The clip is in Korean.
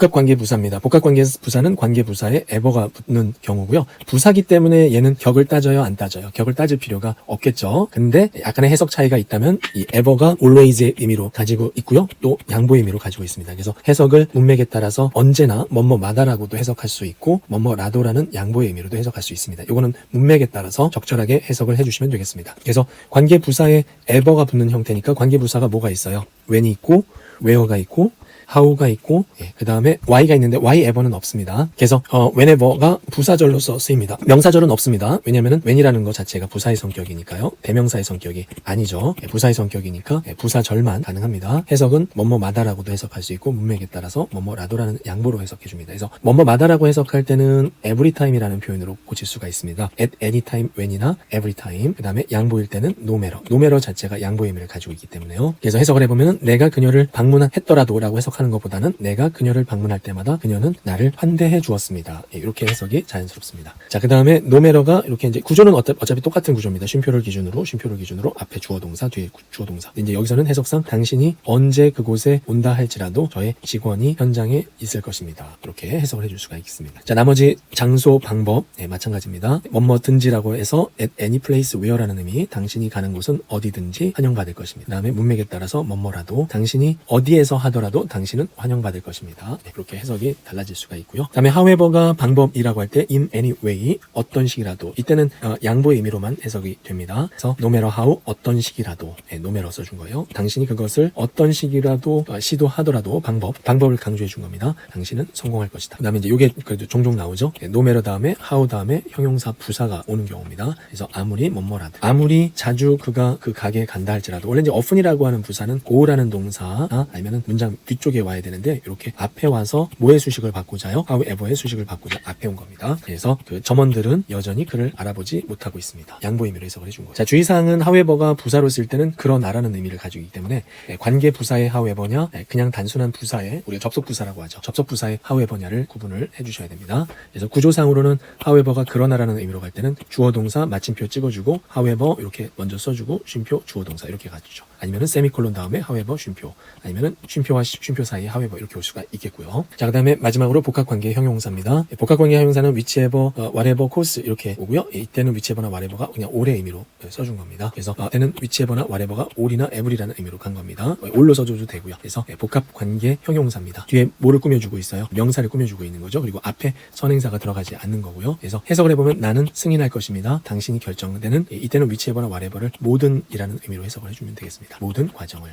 복합관계 부사입니다. 복합관계 부사는 관계 부사에 에버가 붙는 경우고요. 부사기 때문에 얘는 격을 따져요, 안 따져요? 격을 따질 필요가 없겠죠. 근데 약간의 해석 차이가 있다면 이 ever가 always의 의미로 가지고 있고요. 또 양보의 의미로 가지고 있습니다. 그래서 해석을 문맥에 따라서 언제나 뭐뭐마다라고도 해석할 수 있고 뭐뭐라도라는 양보의 의미로도 해석할 수 있습니다. 이거는 문맥에 따라서 적절하게 해석을 해주시면 되겠습니다. 그래서 관계 부사에 ever가 붙는 형태니까 관계 부사가 뭐가 있어요? when이 있고 where가 있고 how가 있고 그 다음에 y가 있는데 y ever는 없습니다. 그래서 어, whenever가 부사절로서 쓰입니다. 명사절은 없습니다. 왜냐하면 when이라는 것 자체가 부사의 성격이니까요. 대명사의 성격이 아니죠. 예, 부사의 성격이니까 예, 부사절만 가능합니다. 해석은 뭐뭐마다라고도 해석할 수 있고 문맥에 따라서 뭐뭐라도라는 양보로 해석해 줍니다. 그래서 뭐뭐마다라고 해석할 때는 every time이라는 표현으로 고칠 수가 있습니다. at any time when이나 every time 그 다음에 양보일 때는 no matter no matter 자체가 양보의 의미를 가지고 있기 때문에요. 그래서 해석을 해보면 내가 그녀를 방문했더라도라고 해석하 는 것보다는 내가 그녀를 방문할 때마다 그녀는 나를 환대해 주었습니다. 예, 이렇게 해석이 자연스럽습니다. 자, 그 다음에 노메러가 이렇게 이제 구조는 어차- 어차피 똑같은 구조입니다. 쉼표를 기준으로, 쉼표를 기준으로 앞에 주어 동사, 뒤에 구- 주어 동사. 이제 여기서는 해석상 당신이 언제 그곳에 온다 할지라도 저의 직원이 현장에 있을 것입니다. 이렇게 해석을 해줄 수가 있습니다. 자, 나머지 장소, 방법, 예, 마찬가지입니다. 뭐뭐든지라고 해서 at any place where라는 의미, 당신이 가는 곳은 어디든지 환영받을 것입니다. 그 다음에 문맥에 따라서 뭐뭐라도, 당신이 어디에서 하더라도 당신 은 환영받을 것입니다. 네, 그렇게 해석이 달라질 수가 있고요. 그 다음에 however가 방법이라고 할 때 in any way, 어떤 식이라도, 이때는 어, 양보의 의미로만 해석이 됩니다. 그래서 no matter how, 어떤 식이라도, 네, no matter 써준 거예요. 당신이 그것을 어떤 식이라도 어, 시도하더라도 방법, 방법을 강조해 준 겁니다. 당신은 성공할 것이다. 그 다음에 이제 이게 그래도 종종 나오죠. 네, no matter 다음에 how 다음에 형용사 부사가 오는 경우입니다. 그래서 아무리 뭐뭐라도, 아무리 자주 그가 그 가게에 간다 할지라도, 원래 이제 often이라고 하는 부사는 go라는 동사나 아니면은 문장 뒤쪽에 와야 되는데 이렇게 앞에 와서 뭐의 수식을 바꾸자요? however의 수식을 바꾸자 앞에 온 겁니다. 그래서 그 점원들은 여전히 그를 알아보지 못하고 있습니다. 양보 의미로 해석을 해준 거죠. 자 주의사항은 however가 부사로 쓸 때는 그러나라는 의미를 가지고 있기 때문에 예, 관계 부사의 however냐 예, 그냥 단순한 부사의 우리가 접속 부사라고 하죠. 접속 부사의 however냐를 구분을 해주셔야 됩니다. 그래서 구조상으로는 however가 그러나라는 의미로 갈 때는 주어 동사 마침표 찍어주고 however 이렇게 먼저 써주고 쉼표 주어 동사 이렇게 가주죠. 아니면은 세미콜론 다음에 however 쉼표 아니면은 쉼표와 시- 쉼표 사이에 however 이렇게 올 수가 있겠고요. 자 그다음에 마지막으로 복합관계 형용사입니다. 예, 복합관계 형용사는 어, whatever, course 이렇게 오고요. 예, 이때는 whichever나 whatever가 그냥 all의 의미로 예, 써준 겁니다. 그래서 어, 때는 whichever나 whatever가 all이나 every라는 의미로 간 겁니다. 어, all로 써줘도 되고요. 그래서 예, 복합관계 형용사입니다. 뒤에 뭐를 꾸며주고 있어요? 명사를 꾸며주고 있는 거죠. 그리고 앞에 선행사가 들어가지 않는 거고요. 그래서 해석을 해보면 나는 승인할 것입니다. 당신이 결정되는 예, 이때는 whichever나 whatever를 모든이라는 의미로 해석을 해주면 되겠습니다. 모든 과정을